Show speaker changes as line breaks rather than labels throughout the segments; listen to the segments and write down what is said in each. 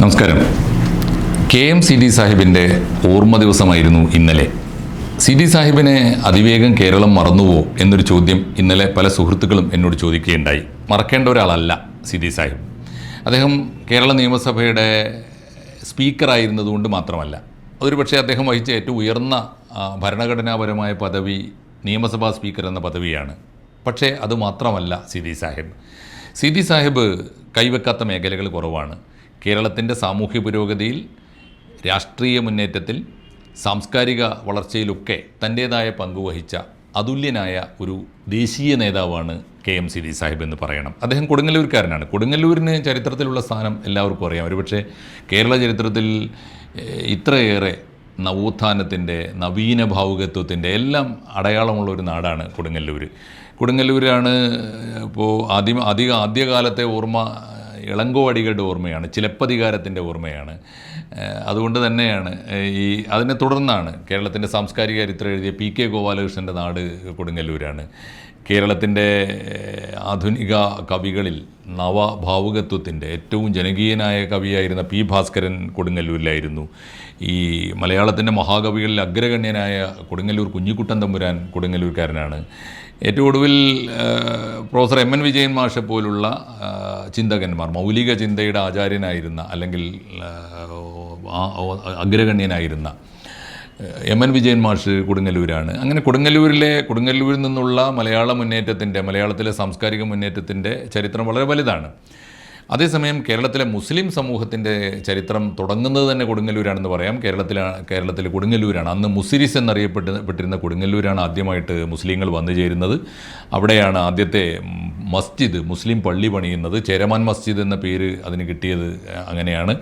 നമസ്കാരം. K M C D സാഹിബിന്റെ ഓർമ്മ ദിവസമായിരുന്നു ഇന്നലെ. സി ഡി സാഹിബിനെ അതിവേഗം കേരളം മറന്നുവോ എന്നൊരു ചോദ്യം ഇന്നലെ പല സുഹൃത്തുക്കളും എന്നോട് ചോദിക്കുകയുണ്ടായി. മറക്കേണ്ട ഒരാളല്ല സി ഡി സാഹിബ്. അദ്ദേഹം കേരള നിയമസഭയുടെ സ്പീക്കറായിരുന്നതുകൊണ്ട് മാത്രമല്ല അതൊരു പക്ഷേ അദ്ദേഹം വഹിച്ച ഏറ്റവും ഉയർന്ന ഭരണഘടനാപരമായ പദവി നിയമസഭാ സ്പീക്കർ എന്ന പദവിയാണ്. പക്ഷേ അത് മാത്രമല്ല C D Sahib. C D Sahib കൈവെക്കാത്ത മേഖലകൾ കുറവാണ്. കേരളത്തിന്റെ സാമൂഹ്യ പുരോഗതിയിൽ രാഷ്ട്രീയ മുന്നേറ്റത്തിൽ സാംസ്കാരിക വളർച്ചയിലൊക്കെ തന്റേതായ പങ്കുവഹിച്ച അതുല്യനായ ഒരു ദേശീയ നേതാവാണ് K M C D Sahib എന്ന് പറയണം. അദ്ദേഹം കൊടുങ്ങല്ലൂർക്കാരനാണ്. കൊടുങ്ങല്ലൂരിന് ചരിത്രത്തിലുള്ള സ്ഥാനം എല്ലാവർക്കും അറിയാം. ഒരുപക്ഷെ കേരള ചരിത്രത്തിൽ ഇത്രയേറെ നവോത്ഥാനത്തിന്റെ നവീന ഭാവുകത്വത്തിന്റെ എല്ലാം അടയാളമുള്ള ഒരു നാടാണ് കൊടുങ്ങല്ലൂർ കൊടുങ്ങല്ലൂരാണ് ഇപ്പോൾ ആദ്യം അധിക ആദ്യകാലത്തെ ഓർമ്മ ഇളങ്കോവടികളുടെ ഓർമ്മയാണ് ചിലപ്പതികാരത്തിന്റെ ഓർമ്മയാണ്. അതുകൊണ്ട് തന്നെയാണ് ഈ അതിനെ തുടർന്നാണ് കേരളത്തിന്റെ സാംസ്കാരിക ചരിത്രം എഴുതിയ പി കെ ഗോപാലകൃഷ്ണന്റെ നാട് കൊടുങ്ങല്ലൂരാണ്. കേരളത്തിന്റെ ആധുനിക കവികളിൽ നവഭാവുകത്വത്തിന്റെ ഏറ്റവും ജനകീയനായ കവിയായിരുന്ന പി ഭാസ്കരൻ കൊടുങ്ങല്ലൂരിലായിരുന്നു. ഈ മലയാളത്തിന്റെ മഹാകവികളിൽ അഗ്രഗണ്യനായ കൊടുങ്ങല്ലൂർ കുഞ്ഞിക്കുട്ടൻ തമ്പുരാൻ കൊടുങ്ങല്ലൂർക്കാരനാണ്. ഏറ്റവും ഒടുവിൽ പ്രൊഫസർ എം എൻ വിജയൻ മാഷെ പോലുള്ള ചിന്തകന്മാർ മൗലിക ചിന്തയുടെ ആചാര്യനായിരുന്ന അല്ലെങ്കിൽ അഗ്രഗണ്യനായിരുന്ന എം എൻ വിജയൻ മാഷ് കൊടുങ്ങല്ലൂരാണ്. അങ്ങനെ കൊടുങ്ങല്ലൂരിലെ കൊടുങ്ങല്ലൂരിൽ നിന്നുള്ള മലയാള മുന്നേറ്റത്തിന്റെ മലയാളത്തിലെ സാംസ്കാരിക മുന്നേറ്റത്തിന്റെ ചരിത്രം വളരെ വലുതാണ്. അതേസമയം കേരളത്തിലെ മുസ്ലിം സമൂഹത്തിന്റെ ചരിത്രം തുടങ്ങുന്നത് തന്നെ കൊടുങ്ങല്ലൂരാണെന്ന് പറയാം. കേരളത്തിലാണ് കേരളത്തിൽ കൊടുങ്ങല്ലൂരാണ്. അന്ന് മുസിരിസ് എന്നറിയപ്പെട്ട് പെട്ടിരുന്ന കൊടുങ്ങല്ലൂരാണ് ആദ്യമായിട്ട് മുസ്ലിങ്ങൾ വന്നു ചേരുന്നത്. അവിടെയാണ് ആദ്യത്തെ മസ്ജിദ് മുസ്ലിം പള്ളി പണിയുന്നത്. ചേരമാൻ മസ്ജിദ് എന്ന പേര് അതിന് കിട്ടിയത് അങ്ങനെയാണ്.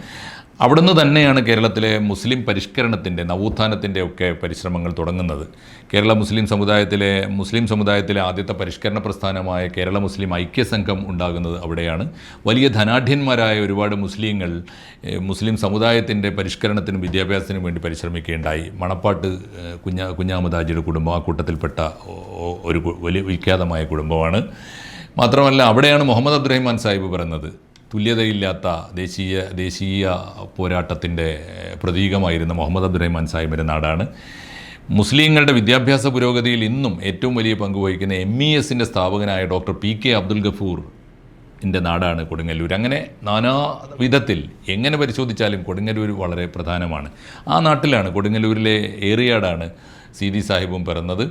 അവിടുന്ന് തന്നെയാണ് കേരളത്തിലെ മുസ്ലിം പരിഷ്കരണത്തിന്റെ നവോത്ഥാനത്തിന്റെ ഒക്കെ പരിശ്രമങ്ങൾ തുടങ്ങുന്നത്. കേരള മുസ്ലിം സമുദായത്തിലെ മുസ്ലിം സമുദായത്തിലെ ആദ്യത്തെ പരിഷ്കരണ പ്രസ്ഥാനമായ കേരള മുസ്ലിം ഐക്യസംഘം ഉണ്ടാകുന്നത് അവിടെയാണ്. വലിയ ധനാഢ്യന്മാരായ ഒരുപാട് മുസ്ലിങ്ങൾ മുസ്ലിം സമുദായത്തിന്റെ പരിഷ്കരണത്തിനും വിദ്യാഭ്യാസത്തിനും വേണ്ടി പരിശ്രമിക്കുകയുണ്ടായി മണപ്പാട്ട് കുഞ്ഞ കുഞ്ഞാ കുഞ്ഞാമദാജിയുടെ കുടുംബം ആ കൂട്ടത്തിൽപ്പെട്ട ഒരു വലിയ വിഖ്യാതമായ കുടുംബമാണ്. മാത്രമല്ല അവിടെയാണ് മുഹമ്മദ് അബ്ദുറഹിമാൻ സാഹിബ് പറയുന്നത് തുല്യതയില്ലാത്ത ദേശീയ ദേശീയ പോരാട്ടത്തിന്റെ പ്രതീകമായിരുന്ന മുഹമ്മദ് അബ്ദുറഹിമാൻ സാഹിബിന്റെ നാടാണ്. മുസ്ലിങ്ങളുടെ വിദ്യാഭ്യാസ പുരോഗതിയിൽ ഇന്നും ഏറ്റവും വലിയ പങ്ക് വഹിക്കുന്ന എം ഇ എസിന്റെ സ്ഥാപകനായ doctor P K Abdul Gafoor എന്റെ നാടാണ് കൊടുങ്ങല്ലൂർ. അങ്ങനെ നാനാ വിധത്തിൽ എങ്ങനെ പരിശോധിച്ചാലും കൊടുങ്ങല്ലൂർ വളരെ പ്രധാനമാണ്. ആ നാട്ടിലാണ് കൊടുങ്ങല്ലൂരിലെ ഏറിയാടാണ് സി ഡി സാഹിബും പിറന്നത്.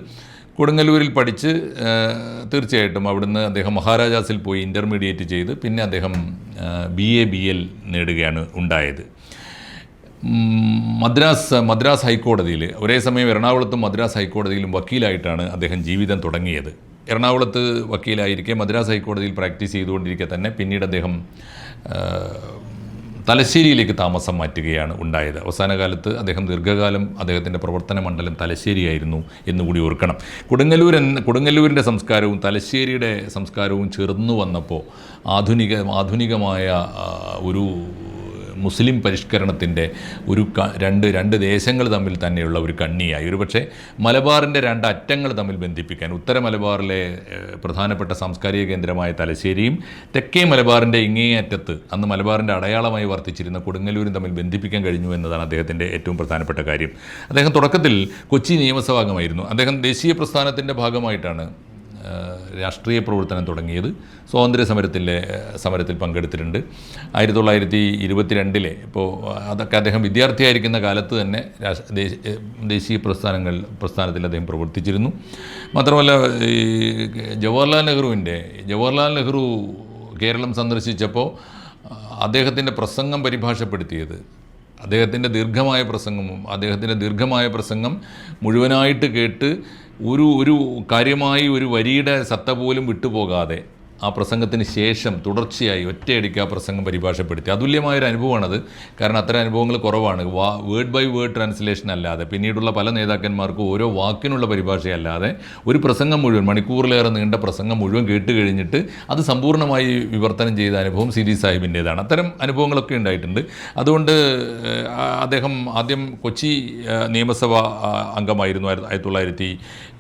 കൊടുങ്ങല്ലൂരിൽ പഠിച്ച് തീർച്ചയായിട്ടും അവിടുന്ന് അദ്ദേഹം മഹാരാജാസിൽ പോയി ഇന്റർമീഡിയറ്റ് ചെയ്ത് പിന്നെ അദ്ദേഹം ബി എ ബി എൽ നേടുകയാണ് ഉണ്ടായത്. മദ്രാസ് മദ്രാസ് ഹൈക്കോടതിയിൽ ഒരേ സമയം എറണാകുളത്തും മദ്രാസ് ഹൈക്കോടതിയിലും വക്കീലായിട്ടാണ് അദ്ദേഹം ജീവിതം തുടങ്ങിയത്. എറണാകുളത്ത് വക്കീലായിരിക്കെ മദ്രാസ് ഹൈക്കോടതിയിൽ പ്രാക്ടീസ് ചെയ്തുകൊണ്ടിരിക്കെ തന്നെ പിന്നീട് അദ്ദേഹം തലശ്ശേരിയിലേക്ക് താമസം മാറ്റുകയാണ് ഉണ്ടായത്. അവസാന കാലത്ത് അദ്ദേഹം ദീർഘകാലം അദ്ദേഹത്തിന്റെ പ്രവർത്തന മണ്ഡലം തലശ്ശേരിയായിരുന്നു എന്നുകൂടി ഓർക്കണം. കൊടുങ്ങല്ലൂർ എന്ന കൊടുങ്ങല്ലൂരിന്റെ സംസ്കാരവും തലശ്ശേരിയുടെ സംസ്കാരവും ചേർന്നു വന്നപ്പോൾ ആധുനിക ആധുനികമായ ഒരു മുസ്ലിം പരിഷ്കരണത്തിന്റെ ഒരു രണ്ട് രണ്ട് ദേശങ്ങൾ തമ്മിൽ തന്നെയുള്ള ഒരു കണ്ണിയായി. ഒരുപക്ഷെ മലബാറിന്റെ രണ്ട് അറ്റങ്ങൾ തമ്മിൽ ബന്ധിപ്പിക്കാൻ ഉത്തര മലബാറിലെ പ്രധാനപ്പെട്ട സാംസ്കാരിക കേന്ദ്രമായ തലശ്ശേരിയും തെക്കേ മലബാറിന്റെ ഇങ്ങേ അറ്റത്ത് അന്ന് മലബാറിന്റെ അടയാളമായി വർത്തിച്ചിരുന്ന കൊടുങ്ങല്ലൂരും തമ്മിൽ ബന്ധിപ്പിക്കാൻ കഴിഞ്ഞു എന്നതാണ് അദ്ദേഹത്തിന്റെ ഏറ്റവും പ്രധാനപ്പെട്ട കാര്യം. അദ്ദേഹം തുടക്കത്തിൽ കൊച്ചി നിയമസഭാംഗമായിരുന്നു. അദ്ദേഹം ദേശീയ പ്രസ്ഥാനത്തിന്റെ ഭാഗമായിട്ടാണ് രാഷ്ട്രീയ പ്രവർത്തനം തുടങ്ങിയത്. സ്വാതന്ത്ര്യ സമരത്തിലെ സമരത്തിൽ പങ്കെടുത്തിട്ടുണ്ട്. ആയിരത്തി തൊള്ളായിരത്തി ഇരുപത്തിരണ്ടിലെ ഇപ്പോൾ അതൊക്കെ അദ്ദേഹം വിദ്യാർത്ഥിയായിരിക്കുന്ന കാലത്ത് തന്നെ ദേശീയ പ്രസ്ഥാനങ്ങൾ പ്രസ്ഥാനത്തിൽ അദ്ദേഹം പ്രവർത്തിച്ചിരുന്നു. മാത്രമല്ല ഈ ജവഹർലാൽ നെഹ്റുവിന്റെ ജവഹർലാൽ നെഹ്റു കേരളം സന്ദർശിച്ചപ്പോൾ അദ്ദേഹത്തിന്റെ പ്രസംഗം പരിഭാഷപ്പെടുത്തിയത് അദ്ദേഹത്തിന്റെ ദീർഘമായ പ്രസംഗവും അദ്ദേഹത്തിന്റെ ദീർഘമായ പ്രസംഗം മുഴുവനായിട്ട് കേട്ട് ഒരു ഒരു കാര്യമായി ഒരു വരിയുടെ സത്ത പോലും വിട്ടുപോകാതെ ആ പ്രസംഗത്തിന് ശേഷം തുടർച്ചയായി ഒറ്റയടിക്ക് ആ പ്രസംഗം പരിഭാഷപ്പെടുത്തി. അതുല്യമായൊരു അനുഭവമാണത്. കാരണം അത്തരം അനുഭവങ്ങൾ കുറവാണ്. വാ വേർഡ് ബൈ വേർഡ് ട്രാൻസ്ലേഷൻ അല്ലാതെ പിന്നീടുള്ള പല നേതാക്കന്മാർക്കും ഓരോ വാക്കിനുള്ള പരിഭാഷയല്ലാതെ ഒരു പ്രസംഗം മുഴുവൻ മണിക്കൂറിലേറെ നീണ്ട പ്രസംഗം മുഴുവൻ കേട്ട് കഴിഞ്ഞിട്ട് അത് സമ്പൂർണമായി വിവർത്തനം ചെയ്ത അനുഭവം സി ഡി സാഹിബിന്റേതാണ്. അത്തരം അനുഭവങ്ങളൊക്കെ ഉണ്ടായിട്ടുണ്ട്. അതുകൊണ്ട് അദ്ദേഹം ആദ്യം കൊച്ചി നിയമസഭ അംഗമായിരുന്നു ആയിരത്തി തൊള്ളായിരത്തി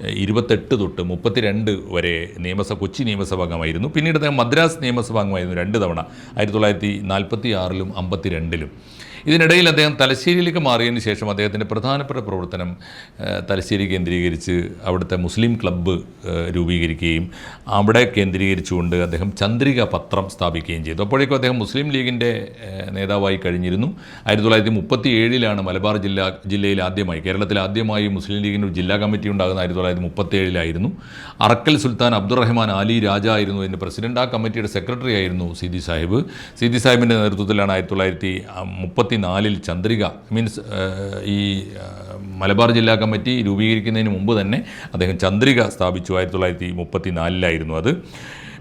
ഇരുപത്തെട്ട് തൊട്ട് മുപ്പത്തിരണ്ട് വരെ നിയമസഭ കൊച്ചി നിയമസഭ അംഗമായിരുന്നു. പിന്നീട് അദ്ദേഹം മദ്രാസ് നിയമസഭാംഗമായിരുന്നു രണ്ട് തവണ. ആയിരത്തി തൊള്ളായിരത്തി നാൽപ്പത്തി ആറിലും അമ്പത്തി രണ്ടിലും ഇതിനിടയിൽ അദ്ദേഹം തലശ്ശേരിയിലേക്ക് മാറിയതിന് ശേഷം അദ്ദേഹത്തിന്റെ പ്രധാനപ്പെട്ട പ്രവർത്തനം തലശ്ശേരി കേന്ദ്രീകരിച്ച് അവിടുത്തെ മുസ്ലിം ക്ലബ്ബ് രൂപീകരിക്കുകയും അവിടെ കേന്ദ്രീകരിച്ചുകൊണ്ട് അദ്ദേഹം ചന്ദ്രിക പത്രം സ്ഥാപിക്കുകയും ചെയ്തു. അപ്പോഴേക്കും അദ്ദേഹം മുസ്ലിം ലീഗിന്റെ നേതാവായി കഴിഞ്ഞിരുന്നു. ആയിരത്തി തൊള്ളായിരത്തി മുപ്പത്തി ഏഴിലാണ് മലബാർ ജില്ല ജില്ലയിൽ ആദ്യമായി കേരളത്തിൽ ആദ്യമായി മുസ്ലിം ലീഗിന്റെ ജില്ലാ കമ്മിറ്റി ഉണ്ടാകുന്ന ആയിരത്തി തൊള്ളായിരത്തി മുപ്പത്തി ഏഴിലായിരുന്നു അറക്കൽ സുൽത്താൻ അബ്ദുറഹ്മാൻ അലി രാജ ആയിരുന്നു അതിന്റെ പ്രസിഡന്റ്. ആ കമ്മിറ്റിയുടെ സെക്രട്ടറി ആയിരുന്നു സിദി സാഹിബ്. സിദി സാഹിബിന്റെ നേതൃത്വത്തിലാണ് ആയിരത്തി തൊള്ളായിരത്തി മുപ്പത്തി നാലിൽ ചന്ദ്രിക മീൻസ് ഈ മലബാർ ജില്ലാ കമ്മിറ്റി രൂപീകരിക്കുന്നതിന് മുമ്പ് തന്നെ അദ്ദേഹം ചന്ദ്രിക സ്ഥാപിച്ചു ആയിരത്തി തൊള്ളായിരത്തി മുപ്പത്തി നാലിലായിരുന്നു അത്.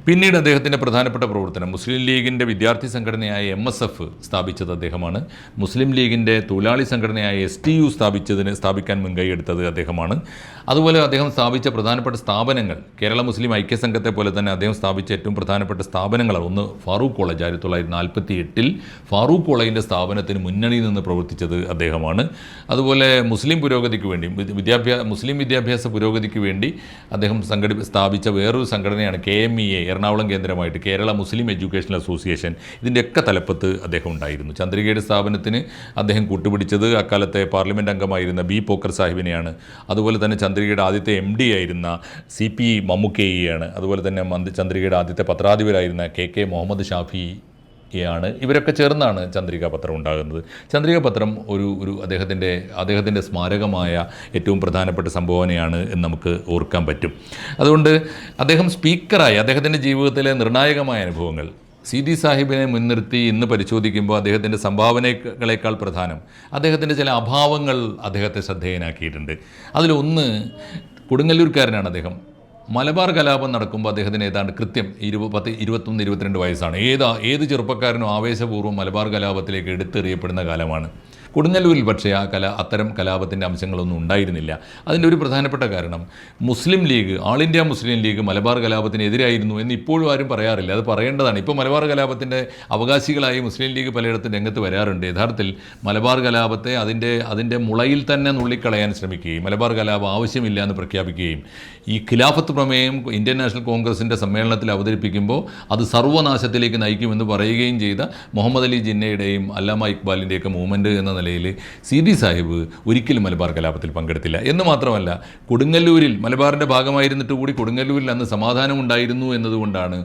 പിന്നീട് അദ്ദേഹത്തിന്റെ പ്രധാനപ്പെട്ട പ്രവർത്തനം മുസ്ലിം ലീഗിന്റെ വിദ്യാർത്ഥി സംഘടനയായ എം എസ് എഫ് സ്ഥാപിച്ചത് അദ്ദേഹമാണ്. മുസ്ലിം ലീഗിന്റെ തൊഴിലാളി സംഘടനയായ എസ് ടി യു സ്ഥാപിച്ചതിന് സ്ഥാപിക്കാൻ മുൻകൈയെടുത്തത് അദ്ദേഹമാണ്. അതുപോലെ അദ്ദേഹം സ്ഥാപിച്ച പ്രധാനപ്പെട്ട സ്ഥാപനങ്ങൾ കേരള മുസ്ലിം ഐക്യസംഘത്തെ പോലെ തന്നെ അദ്ദേഹം സ്ഥാപിച്ച ഏറ്റവും പ്രധാനപ്പെട്ട സ്ഥാപനങ്ങളാണ്. ഒന്ന് ഫാറൂഖ് കോളേജ് ആയിരത്തി തൊള്ളായിരത്തി നാൽപ്പത്തി എട്ടിൽ ഫാറൂഖ് കോളേജിന്റെ സ്ഥാപനത്തിന് മുന്നണിയിൽ നിന്ന് പ്രവർത്തിച്ചത് അദ്ദേഹമാണ്. അതുപോലെ മുസ്ലിം പുരോഗതിക്ക് വേണ്ടി വിദ്യ- വിദ്യാഭ്യാസ മുസ്ലിം വിദ്യാഭ്യാസ പുരോഗതിക്ക് വേണ്ടി അദ്ദേഹം സംഘടി സ്ഥാപിച്ച വേറൊരു സംഘടനയാണ് K M E A Ernakulam കേന്ദ്രമായിട്ട് Kerala Muslim educational association ഇതിന്റെയൊക്കെ തലപ്പത്ത് അദ്ദേഹം ഉണ്ടായിരുന്നു. ചന്ദ്രികയുടെ സ്ഥാപനത്തിന് അദ്ദേഹം കൂട്ടുപിടിച്ചത് അക്കാലത്തെ പാർലമെന്റ് അംഗമായിരുന്ന ബി പോക്കർ സാഹിബിനെയാണ്. അതുപോലെ തന്നെ ചന്ദ്രികയുടെ ആദ്യത്തെ എം ഡി ആയിരുന്ന സി പി മമ്മുക്കേയിയാണ്. അതുപോലെ തന്നെ ചന്ദ്രികയുടെ ആദ്യത്തെ പത്രാധിപരായിരുന്ന കെ കെ മുഹമ്മദ് ഷാഫി യാണ്. ഇവരൊക്കെ ചേർന്നാണ് ചന്ദ്രിക പത്രം ഉണ്ടാകുന്നത്. ചന്ദ്രിക പത്രം ഒരു ഒരു അദ്ദേഹത്തിന്റെ അദ്ദേഹത്തിന്റെ സ്മാരകമായ ഏറ്റവും പ്രധാനപ്പെട്ട സംഭാവനയാണ് എന്ന് നമുക്ക് ഓർക്കാൻ പറ്റും. അതുകൊണ്ട് അദ്ദേഹം സ്പീക്കറായി അദ്ദേഹത്തിന്റെ ജീവിതത്തിലെ നിർണായകമായ അനുഭവങ്ങൾ സി ഡി സാഹിബിനെ മുൻനിർത്തി ഇന്ന് പരിശോധിക്കുമ്പോൾ അദ്ദേഹത്തിന്റെ സംഭാവനകളേക്കാൾ പ്രധാനം അദ്ദേഹത്തിന്റെ ചില അഭാവങ്ങൾ അദ്ദേഹത്തെ ശ്രദ്ധേയനാക്കിയിട്ടുണ്ട്. അതിലൊന്ന് കൊടുങ്ങല്ലൂർക്കാരനാണ് അദ്ദേഹം. മലബാർ കലാപം നടക്കുമ്പോൾ അദ്ദേഹത്തിന് ഏതാണ്ട് കൃത്യം ഇരുപത് പത്ത് ഇരുപത്തൊന്ന് ഇരുപത്തിരണ്ട് വയസ്സാണ്. ഏതാ ഏത് ചെറുപ്പക്കാരനും ആവേശപൂർവം മലബാർ കലാപത്തിലേക്ക് എടുത്തെറിയപ്പെടുന്ന കാലമാണ്. കൊടുങ്ങല്ലൂരിൽ പക്ഷേ ആ കല അത്തരം കലാപത്തിന്റെ അംശങ്ങളൊന്നും ഉണ്ടായിരുന്നില്ല. അതിന്റെ ഒരു പ്രധാനപ്പെട്ട കാരണം മുസ്ലിം ലീഗ് ആൾ ഇന്ത്യ മുസ്ലിം ലീഗ് മലബാർ കലാപത്തിനെതിരായിരുന്നു എന്ന് ഇപ്പോഴും ആരും പറയാറില്ല. അത് പറയേണ്ടതാണ്. ഇപ്പോൾ മലബാർ കലാപത്തിന്റെ അവകാശികളായി മുസ്ലിം ലീഗ് പലയിടത്തും രംഗത്ത് വരാറുണ്ട്. യഥാർത്ഥത്തിൽ മലബാർ കലാപത്തെ അതിന്റെ അതിന്റെ മുളയിൽ തന്നെ നുള്ളിക്കളയാൻ ശ്രമിക്കുകയും മലബാർ കലാപം ആവശ്യമില്ല എന്ന് പ്രഖ്യാപിക്കുകയും ഈ ഖിലാഫത്ത് പ്രമേയം ഇന്ത്യൻ നാഷണൽ കോൺഗ്രസിന്റെ സമ്മേളനത്തിൽ അവതരിപ്പിക്കുമ്പോൾ അത് സർവനാശത്തിലേക്ക് നയിക്കുമെന്ന് പറയുകയും ചെയ്ത മുഹമ്മദ് അലി ജിന്നയുടെയും അല്ലാമ ഇക്ബാലിന്റെയൊക്കെ മൂവ്മെന്റ് എന്ന നിലയിൽ സി ഡി സാഹിബ് ഒരിക്കലും മലബാർ കലാപത്തിൽ പങ്കെടുത്തില്ല. എന്ന് മാത്രമല്ല കൊടുങ്ങല്ലൂരിൽ മലബാറിന്റെ ഭാഗമായിരുന്നിട്ട് കൂടി കൊടുങ്ങല്ലൂരിൽ അന്ന് സമാധാനം ഉണ്ടായിരുന്നു എന്നതുകൊണ്ടാണ്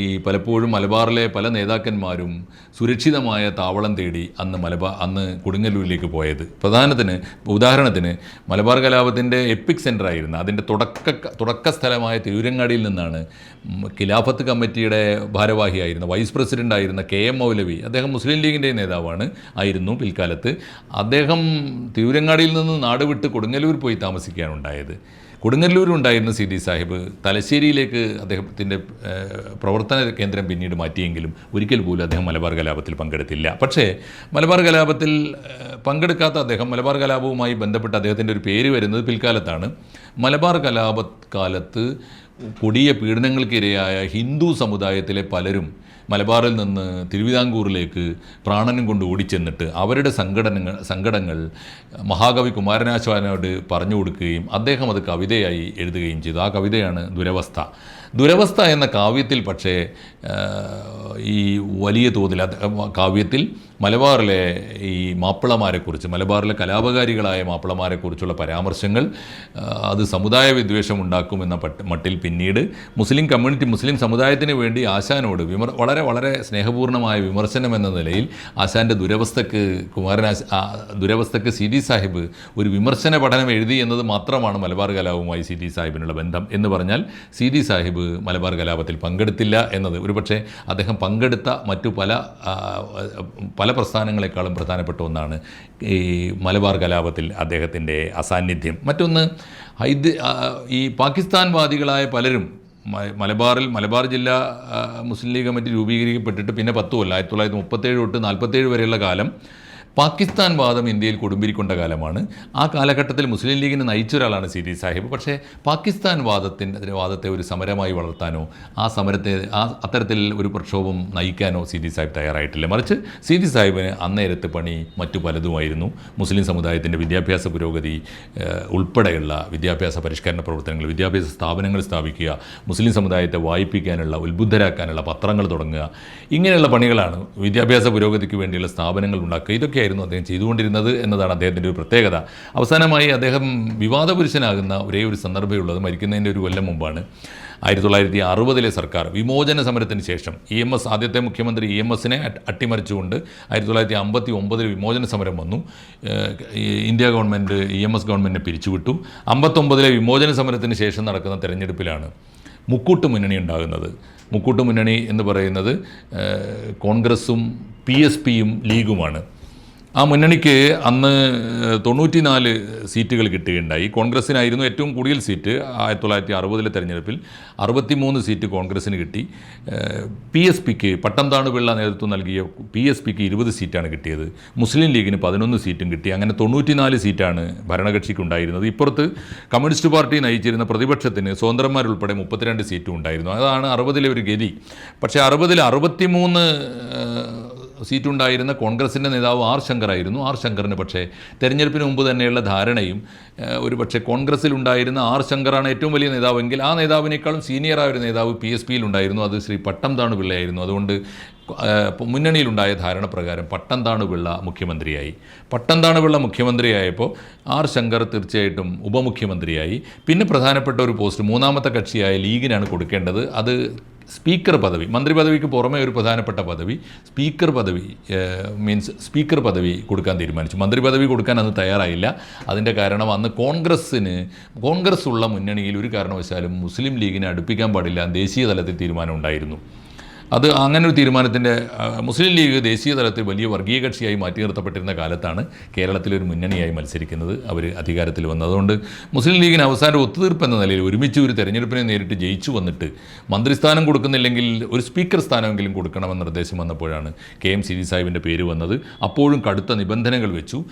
ഈ പലപ്പോഴും മലബാറിലെ പല നേതാക്കന്മാരും സുരക്ഷിതമായ താവളം തേടി അന്ന് മലബാർ അന്ന് കൊടുങ്ങല്ലൂരിലേക്ക് പോയത്. പ്രധാനത്തിന് ഉദാഹരണത്തിന് മലബാർ കലാപത്തിന്റെ എപ്പിക് സെന്റർ ആയിരുന്ന അതിന്റെ തുടക്ക തുടക്ക സ്ഥലമായ തിരൂരങ്ങാടിയിൽ നിന്നാണ് ഖിലാഫത്ത് കമ്മിറ്റിയുടെ ഭാരവാഹിയായിരുന്ന വൈസ് പ്രസിഡന്റ് ആയിരുന്ന കെ എം മൗലവി അദ്ദേഹം മുസ്ലിം ലീഗിന്റെ നേതാവാണ് ആയിരുന്നു പിൽക്കാലത്ത്. അദ്ദേഹം തിരൂരങ്ങാടിയിൽ നിന്ന് നാട് വിട്ട് കൊടുങ്ങല്ലൂർ പോയി താമസിക്കുകയാണുണ്ടായത് കൊടുങ്ങല്ലൂരുണ്ടായിരുന്ന സി ഡി സാഹിബ് തലശ്ശേരിയിലേക്ക് അദ്ദേഹത്തിന്റെ പ്രവർത്തന കേന്ദ്രം പിന്നീട് മാറ്റിയെങ്കിലും ഒരിക്കൽ പോലും അദ്ദേഹം മലബാർ കലാപത്തിൽ പങ്കെടുത്തില്ല. പക്ഷേ മലബാർ കലാപത്തിൽ പങ്കെടുക്കാത്ത അദ്ദേഹം മലബാർ കലാപവുമായി ബന്ധപ്പെട്ട് അദ്ദേഹത്തിന്റെ ഒരു പേര് വരുന്നത് പിൽക്കാലത്താണ്. മലബാർ കലാപ കാലത്ത് കൊടിയ പീഡനങ്ങൾക്കിരയായ ഹിന്ദു സമുദായത്തിലെ പലരും മലബാറിൽ നിന്ന് തിരുവിതാംകൂറിലേക്ക് പ്രാണനും കൊണ്ട് ഓടിച്ചെന്നിട്ട് അവരുടെ സംഘടനകൾ സങ്കടങ്ങൾ മഹാകവി കുമാരനാശാനോട് പറഞ്ഞു കൊടുക്കുകയും അദ്ദേഹം അത് കവിതയായി എഴുതുകയും ചെയ്തു. ആ കവിതയാണ് ദുരവസ്ഥ. ദുരവസ്ഥ എന്ന കാവ്യത്തിൽ പക്ഷേ ഈ വലിയ തോതിൽ കാവ്യത്തിൽ മലബാറിലെ ഈ മാപ്പിളമാരെക്കുറിച്ച് മലബാറിലെ കലാപകാരികളായ മാപ്പിളമാരെക്കുറിച്ചുള്ള പരാമർശങ്ങൾ അത് സമുദായ വിദ്വേഷം ഉണ്ടാക്കുമെന്ന മട്ടിൽ പിന്നീട് മുസ്ലിം കമ്മ്യൂണിറ്റി മുസ്ലിം സമുദായത്തിന് വേണ്ടി ആശാനോട് വിമർ വളരെ വളരെ വളരെ സ്നേഹപൂർണമായ വിമർശനം എന്ന നിലയിൽ ആശാന്റെ ദുരവസ്ഥക്ക് കുമാരനാശ ആ, ദുരവസ്ഥക്ക് സി ഡി സാഹിബ് ഒരു വിമർശന പഠനം എഴുതി എന്നത് മാത്രമാണ് മലബാർ കലാപവുമായി സി ഡി സാഹിബിനുള്ള ബന്ധം എന്ന് പറഞ്ഞാൽ സി ഡി സാഹിബ് മലബാർ കലാപത്തിൽ പങ്കെടുത്തില്ല എന്നത്. ഒരുപക്ഷെ അദ്ദേഹം പങ്കെടുത്ത മറ്റു പല പല പ്രസ്ഥാനങ്ങളെക്കാളും പ്രധാനപ്പെട്ട ഒന്നാണ് ഈ മലബാർ കലാപത്തിൽ അദ്ദേഹത്തിന്റെ അസാന്നിധ്യം. മറ്റൊന്ന് ഹൈദ് ഈ പാകിസ്ഥാൻവാദികളായ പലരും മലബാറിൽ മലബാർ ജില്ലാ മുസ്ലിം ലീഗ് കമ്മിറ്റി രൂപീകരിക്കപ്പെട്ടിട്ട് പിന്നെ പത്ത് കൊല്ലം ആയിരത്തി തൊള്ളായിരത്തി മുപ്പത്തേഴ് തൊട്ട് നാൽപ്പത്തേഴ് വരെയുള്ള കാലം പാകിസ്ഥാൻ വാദം ഇന്ത്യയിൽ കൊടുമ്പിരിക്കൊണ്ട കാലമാണ്. ആ കാലഘട്ടത്തിൽ മുസ്ലിം ലീഗിനെ നയിച്ച ഒരാളാണ് സി ഡി സാഹിബ്. പക്ഷേ പാകിസ്ഥാൻ വാദത്തിന്റെ വാദത്തെ ഒരു സമരമായി വളർത്താനോ ആ സമരത്തെ ആ അത്തരത്തിൽ ഒരു പ്രക്ഷോഭം നയിക്കാനോ സി ഡി സാഹിബ് തയ്യാറായിട്ടില്ല. മറിച്ച് സി ഡി സാഹിബിന് അന്നേരത്തെ പണി മറ്റു പലതുമായിരുന്നു. മുസ്ലിം സമുദായത്തിന്റെ വിദ്യാഭ്യാസ പുരോഗതി ഉൾപ്പെടെയുള്ള വിദ്യാഭ്യാസ പരിഷ്കരണ പ്രവർത്തനങ്ങൾ വിദ്യാഭ്യാസ സ്ഥാപനങ്ങൾ സ്ഥാപിക്കുക മുസ്ലിം സമുദായത്തെ വായിപ്പിക്കാനുള്ള ഉത്ബുദ്ധരാക്കാനുള്ള പത്രങ്ങൾ തുടങ്ങുക ഇങ്ങനെയുള്ള പണികളാണ് വിദ്യാഭ്യാസ പുരോഗതിക്ക് വേണ്ടിയുള്ള സ്ഥാപനങ്ങൾ ഉണ്ടാക്കുക. ഇതൊക്കെയായിരുന്നു അദ്ദേഹം ചെയ്തുകൊണ്ടിരുന്നത് എന്നതാണ് അദ്ദേഹത്തിന്റെ ഒരു പ്രത്യേകത. അവസാനമായി അദ്ദേഹം വിവാദ പുരുഷനാകുന്ന ഒരേ ഒരു സന്ദർഭമേ ഉള്ളത് മരിക്കുന്നതിന്റെ ഒരു കൊല്ലം മുമ്പാണ്. ആയിരത്തി തൊള്ളായിരത്തി അറുപതിലെ സർക്കാർ വിമോചന സമരത്തിന് ശേഷം ഇ എം എസ് ആദ്യത്തെ മുഖ്യമന്ത്രി ഇ എം എസിനെ അട്ടിമറിച്ചുകൊണ്ട് ആയിരത്തി തൊള്ളായിരത്തി അമ്പത്തി ഒമ്പതിൽ വിമോചന സമരം വന്നു. India government E M S ഗവൺമെന്റിനെ പിരിച്ചുവിട്ടു. അമ്പത്തൊമ്പതിലെ വിമോചന സമരത്തിന് ശേഷം നടക്കുന്ന തെരഞ്ഞെടുപ്പിലാണ് മുക്കൂട്ട് മുന്നണി ഉണ്ടാകുന്നത്. മുക്കൂട്ട് മുന്നണി എന്ന് പറയുന്നത് കോൺഗ്രസും പി എസ് പിയും ലീഗുമാണ്. ആ മുന്നണിക്ക് അന്ന് തൊണ്ണൂറ്റിനാല് സീറ്റുകൾ കിട്ടുകയുണ്ടായി. കോൺഗ്രസ്സിനായിരുന്നു ഏറ്റവും കൂടുതൽ സീറ്റ് ആയിരത്തി തൊള്ളായിരത്തി അറുപതിലെ തെരഞ്ഞെടുപ്പിൽ അറുപത്തിമൂന്ന് സീറ്റ് കോൺഗ്രസ്സിന് കിട്ടി. പി എസ് പിക്ക് പട്ടംതാണു പിള്ള നേതൃത്വം നൽകിയ പി എസ് പിക്ക് ഇരുപത് സീറ്റാണ് കിട്ടിയത്. മുസ്ലിം ലീഗിന് പതിനൊന്ന് സീറ്റും കിട്ടി. അങ്ങനെ തൊണ്ണൂറ്റിനാല് സീറ്റാണ് ഭരണകക്ഷിക്ക് ഉണ്ടായിരുന്നത് ഇപ്പുറത്ത് കമ്മ്യൂണിസ്റ്റ് പാർട്ടി നയിച്ചിരുന്ന പ്രതിപക്ഷത്തിന് സ്വതന്ത്രന്മാരുൾപ്പെടെ മുപ്പത്തിരണ്ട് സീറ്റും ഉണ്ടായിരുന്നു. അതാണ് അറുപതിലെ ഒരു ഗതി. പക്ഷേ അറുപതിൽ അറുപത്തിമൂന്ന് സീറ്റുണ്ടായിരുന്ന കോൺഗ്രസിന്റെ നേതാവ് ആർ ശങ്കറായിരുന്നു. ആർ ശങ്കറിന് പക്ഷേ തെരഞ്ഞെടുപ്പിന് മുമ്പ് തന്നെയുള്ള ധാരണയും ഒരു പക്ഷേ കോൺഗ്രസ്സിലുണ്ടായിരുന്ന ആർ ശങ്കറാണ് ഏറ്റവും വലിയ നേതാവെങ്കിൽ ആ നേതാവിനേക്കാളും സീനിയറായ ഒരു നേതാവ് പി എസ് പിയിലുണ്ടായിരുന്നു അത് ശ്രീ പട്ടം താണു പിള്ളയായിരുന്നു അതുകൊണ്ട് മുന്നണിയിലുണ്ടായ ധാരണ പ്രകാരം പട്ടം താണു പിള്ള മുഖ്യമന്ത്രിയായി. പട്ടം പിള്ള മുഖ്യമന്ത്രിയായപ്പോൾ ആർ ശങ്കർ തീർച്ചയായിട്ടും ഉപമുഖ്യമന്ത്രിയായി. പിന്നെ പ്രധാനപ്പെട്ട ഒരു പോസ്റ്റ് മൂന്നാമത്തെ കക്ഷിയായ ലീഗിനാണ് കൊടുക്കേണ്ടത്. അത് സ്പീക്കർ പദവി മന്ത്രി പദവിക്ക് പുറമേ ഒരു പ്രധാനപ്പെട്ട പദവി സ്പീക്കർ പദവി മീൻസ് സ്പീക്കർ പദവി കൊടുക്കാൻ തീരുമാനിച്ചു. മന്ത്രി പദവി കൊടുക്കാൻ അന്ന് തയ്യാറായില്ല. അതിന്റെ കാരണം അന്ന് കോൺഗ്രസ്സിന് കോൺഗ്രസ് ഉള്ള മുന്നണിയിൽ ഒരു കാരണവശാലും മുസ്ലിം ലീഗിനെ അടുപ്പിക്കാൻ പാടില്ല ദേശീയ തലത്തിൽ തീരുമാനം ഉണ്ടായിരുന്നു. അത് അങ്ങനെ ഒരു തീരുമാനത്തിന്റെ മുസ്ലിം ലീഗ് ദേശീയ തലത്തിൽ വലിയ വർഗീയ കക്ഷിയായി മാറ്റി നിർത്തപ്പെട്ടിരുന്ന കാലത്താണ് കേരളത്തിൽ ഒരു മുന്നണിയായി മത്സരിക്കുന്നത് അവർ അധികാരത്തിൽ വന്നത് അതുകൊണ്ട് മുസ്ലിം ലീഗിന് അവസാനം ഒത്തുതീർപ്പ് എന്ന നിലയിൽ ഒരുമിച്ച് ഒരു തെരഞ്ഞെടുപ്പിനെ നേരിട്ട് ജയിച്ചു വന്നിട്ട് മന്ത്രിസ്ഥാനം കൊടുക്കുന്നില്ലെങ്കിൽ ഒരു സ്പീക്കർ സ്ഥാനമെങ്കിലും കൊടുക്കണമെന്ന നിർദ്ദേശം വന്നപ്പോഴാണ് കെ എം സി ഡി സാഹിബിന്റെ പേര് വന്നത്. അപ്പോഴും കടുത്ത നിബന്ധനകൾ വെച്ചു.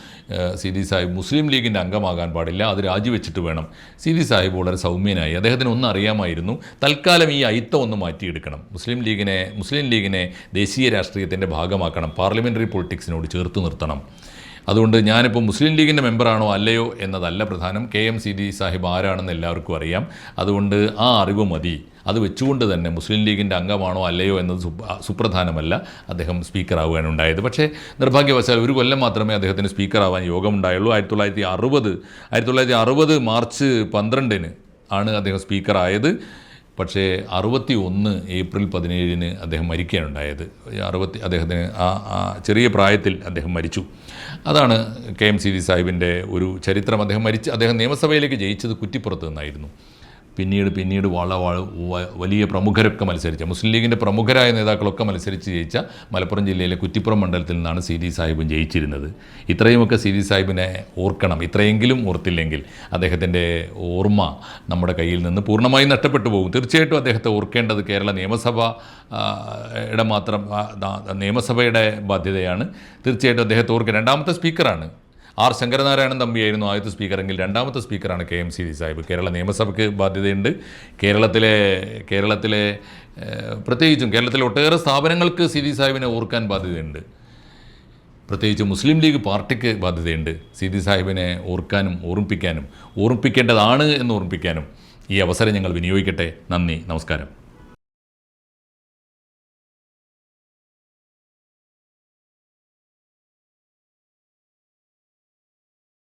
സി സിദി സാഹിബ് മുസ്ലിം ലീഗിന്റെ അംഗമാകാൻ പാടില്ല. അത് രാജിവെച്ചിട്ട് വേണം. സിദി സാഹിബ് വളരെ സൗമ്യനായി. അദ്ദേഹത്തിന് ഒന്നും അറിയാമായിരുന്നു. തൽക്കാലം ഈ അയിത്തം ഒന്ന് മാറ്റിയെടുക്കണം. മുസ്ലിം ലീഗിനെ മുസ്ലിം ലീഗിനെ ദേശീയ രാഷ്ട്രീയത്തിന്റെ ഭാഗമാക്കണം പാർലമെന്ററി പൊളിറ്റിക്സിനോട് ചേർത്ത് നിർത്തണം. അതുകൊണ്ട് ഞാനിപ്പോൾ മുസ്ലിം ലീഗിന്റെ മെമ്പറാണോ അല്ലയോ എന്നതല്ല പ്രധാനം. K M C D Sahib ആരാണെന്ന് എല്ലാവർക്കും അറിയാം. അതുകൊണ്ട് ആ അറിവ് മതി. അത് വെച്ചുകൊണ്ട് തന്നെ മുസ്ലിം ലീഗിന്റെ അംഗമാണോ അല്ലയോ എന്നത് സുപ്രധാനമല്ല. അദ്ദേഹം സ്പീക്കറാവുകയാണ് ഉണ്ടായത് പക്ഷേ നിർഭാഗ്യവശാൽ ഒരു കൊല്ലം മാത്രമേ അദ്ദേഹത്തിന് സ്പീക്കറാവാൻ യോഗമുണ്ടായുള്ളൂ. ആയിരത്തി തൊള്ളായിരത്തി അറുപത് ആയിരത്തി തൊള്ളായിരത്തി അറുപത് മാർച്ച് പന്ത്രണ്ടിന് ആണ് അദ്ദേഹം സ്പീക്കറായത്. പക്ഷേ അറുപത്തി ഒന്ന് ഏപ്രിൽ പതിനേഴിന് അദ്ദേഹം മരിക്കുകയാണുണ്ടായത് അറുപത്തി അദ്ദേഹത്തിന് ആ ആ ചെറിയ പ്രായത്തിൽ അദ്ദേഹം മരിച്ചു. അതാണ് കെ എം സി ഡി സാഹിബിന്റെ ഒരു ചരിത്രം. അദ്ദേഹം മരിച്ച് അദ്ദേഹം നിയമസഭയിലേക്ക് ജയിച്ചത് കുറ്റിപ്പുറത്ത് നിന്നായിരുന്നു. പിന്നീട് പിന്നീട് വള വലിയ പ്രമുഖരൊക്കെ മത്സരിച്ച മുസ്ലിം ലീഗിന്റെ പ്രമുഖരായ നേതാക്കളൊക്കെ മത്സരിച്ച് ജയിച്ച മലപ്പുറം ജില്ലയിലെ കുറ്റിപ്പുറം മണ്ഡലത്തിൽ നിന്നാണ് സി ഡി സാഹിബും ജയിച്ചിരുന്നത്. ഇത്രയുമൊക്കെ സി ഡി സാഹിബിനെ ഓർക്കണം. ഇത്രയെങ്കിലും ഓർത്തില്ലെങ്കിൽ അദ്ദേഹത്തിന്റെ ഓർമ്മ നമ്മുടെ കയ്യിൽ നിന്ന് പൂർണമായും നഷ്ടപ്പെട്ടു പോകും. തീർച്ചയായിട്ടും അദ്ദേഹത്തെ ഓർക്കേണ്ടത് കേരള നിയമസഭ യുടെ മാത്രം നിയമസഭയുടെ ബാധ്യതയാണ്. തീർച്ചയായിട്ടും അദ്ദേഹത്തെ ഓർക്കുക രണ്ടാമത്തെ സ്പീക്കറാണ് ആർ ശങ്കരനാരായണൻ തമ്പിയായിരുന്നു ആദ്യത്തെ സ്പീക്കറെങ്കിൽ രണ്ടാമത്തെ സ്പീക്കറാണ് K M C Sahib. Kerala നിയമസഭയ്ക്ക് ബാധ്യതയുണ്ട്. കേരളത്തിലെ കേരളത്തിലെ പ്രത്യേകിച്ചും കേരളത്തിലെ ഒട്ടേറെ സ്ഥാപനങ്ങൾക്ക് സി ഡി സാഹിബിനെ ഓർക്കാൻ ബാധ്യതയുണ്ട്. പ്രത്യേകിച്ച് മുസ്ലിം ലീഗ് പാർട്ടിക്ക് ബാധ്യതയുണ്ട്. സി ഡി സാഹിബിനെ ഓർക്കാനും ഓർമ്മിപ്പിക്കാനും ഓർമ്മിപ്പിക്കേണ്ടതാണ് എന്ന് ഓർമ്മിപ്പിക്കാനും ഈ അവസരം ഞങ്ങൾ വിനിയോഗിക്കട്ടെ. നന്ദി. നമസ്കാരം.